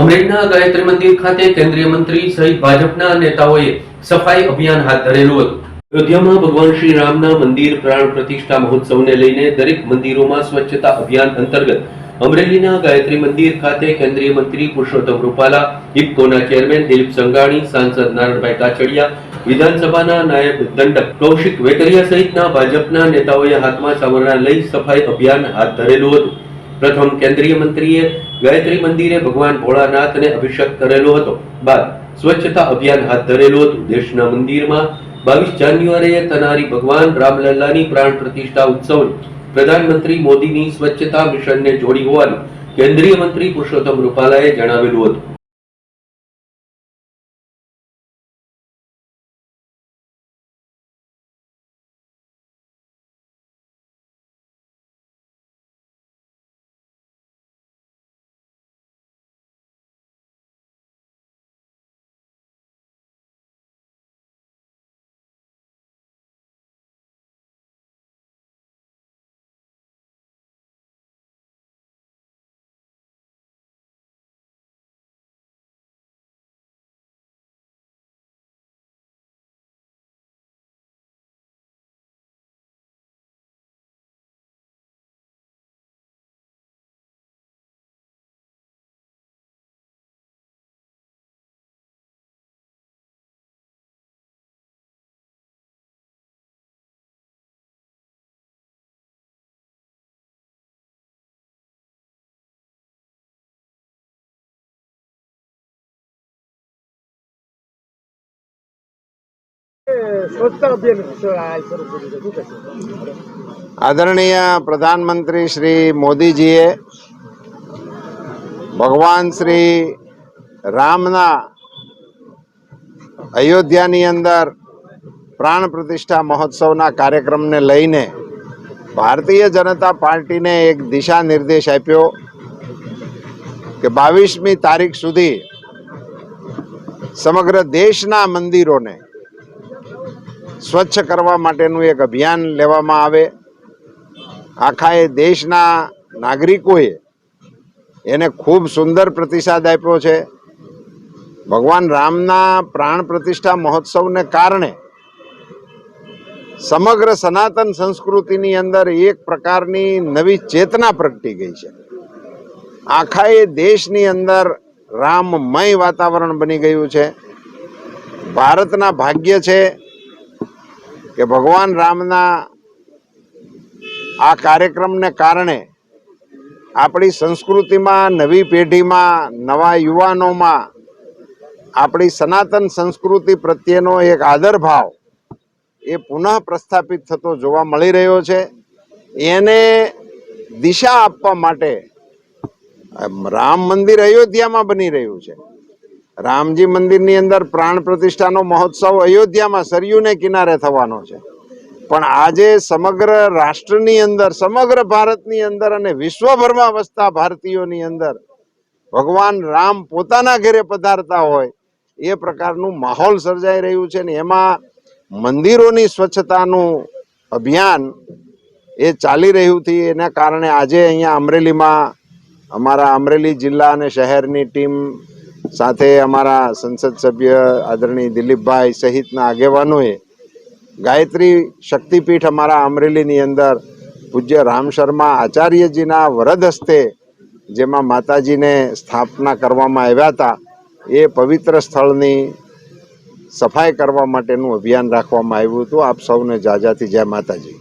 અમરેલીના ગાયત્રી મંદિર ખાતે કેન્દ્રીય મંત્રી સહિત ભાજપના નેતાઓએ સફાઈ અભિયાન હાથ ધરેલું હતું. અયોધ્યામાં ભગવાન શ્રી રામના મંદિર પ્રાણ પ્રતિષ્ઠા મહોત્સવને લઈને દરેક મંદિરોમાં સ્વચ્છતા અભિયાન અંતર્ગત અમરેલીના ગાયત્રી મંદિર ખાતે કેન્દ્રીય મંત્રી પુરુષોત્તમ રૂપાલા, ઇફકોના ચેરમેન દિલીપ સંઘાણી, સાંસદ નારણભાઈ કાછડિયા, વિધાનસભાના નાયબ દંડક કૌશિક વેકરિયા સહિતના ભાજપના નેતાઓએ હાથમાં સાવરણા લઈ સફાઈ અભિયાન હાથ ધરેલું હતું. પ્રથમ કેન્દ્રીય મંત્રીએ ગાયત્રી મંદિરે ભગવાન ભોળાનાથને અભિષેક કરેલો હતો. બાદ સ્વચ્છતા અભિયાન હાથ ધરેલું હતું. દેશના મંદિરમાં બાવીસ જાન્યુઆરીએ થનારી ભગવાન રામલલ્લાની પ્રાણ પ્રતિષ્ઠા ઉત્સવ પ્રધાનમંત્રી મોદીની સ્વચ્છતા મિશનને જોડી હોવાનું કેન્દ્રીય મંત્રી પુરુષોત્તમ રૂપાલાએ જણાવેલું હતું. સ્વચ્છતા અભિયાન આદરણીય પ્રધાનમંત્રી શ્રી મોદીજીએ ભગવાન શ્રી રામના અયોધ્યાની અંદર પ્રાણ પ્રતિષ્ઠા મહોત્સવના કાર્યક્રમને લઈને ભારતીય જનતા પાર્ટીને એક દિશા નિર્દેશ આપ્યો કે બાવીસમી તારીખ સુધી સમગ્ર દેશના મંદિરોને સ્વચ્છ કરવા માટેનું એક અભિયાન લેવામાં આવે. આખા એ દેશના નાગરિકોએ એને ખૂબ સુંદર પ્રતિસાદ આપ્યો છે. ભગવાન રામના પ્રાણ પ્રતિષ્ઠા મહોત્સવને કારણે સમગ્ર સનાતન સંસ્કૃતિની અંદર એક પ્રકારની નવી ચેતના પ્રગટી ગઈ છે. આખા એ દેશની અંદર રામમય વાતાવરણ બની ગયું છે. ભારતના ભાગ્ય છે કે ભગવાન રામના આ કાર્યક્રમને કારણે આપણી સંસ્કૃતિમાં, નવી પેઢીમાં, નવા યુવાનોમાં આપણી સનાતન સંસ્કૃતિ પ્રત્યેનો એક આદર ભાવ એ પુનઃ પ્રસ્થાપિત થતો જોવા મળી રહ્યો છે. એને દિશા આપવા માટે રામ મંદિર અયોધ્યામાં બની રહ્યું છે. રામજી મંદિરની અંદર પ્રાણ પ્રતિષ્ઠાનો મહોત્સવ અયોધ્યામાં સરયુને કિનારે થવાનો છે. પણ આજે સમગ્ર રાષ્ટ્રની અંદર, સમગ્ર ભારતની અંદર અને વિશ્વભરમાં વસતા ભારતીયોની અંદર ભગવાન રામ પોતાના ઘરે પધારતા હોય, એ પ્રકારનું માહોલ સર્જાઈ રહ્યું છે ને એમાં મંદિરોની સ્વચ્છતાનું અભિયાન એ ચાલી રહ્યું છે. એના કારણે આજે અહીંયા અમરેલીમાં અમારા અમરેલી જિલ્લા અને શહેરની ટીમ સાથે અમારા સંસદ સભ્ય આદરણીય દિલીપભાઈ સહિતના આગેવાનોએ ગાયત્રી શક્તિપીઠ અમારા અમરેલીની અંદર પૂજ્ય રામ શર્મા આચાર્યજીના વરદ હસ્તે, જેમાં માતાજીને સ્થાપના કરવામાં આવ્યા હતા, એ પવિત્ર સ્થળની સફાઈ કરવા માટેનું અભિયાન રાખવામાં આવ્યું હતું. આપ સૌને જાજાથી જય માતાજી.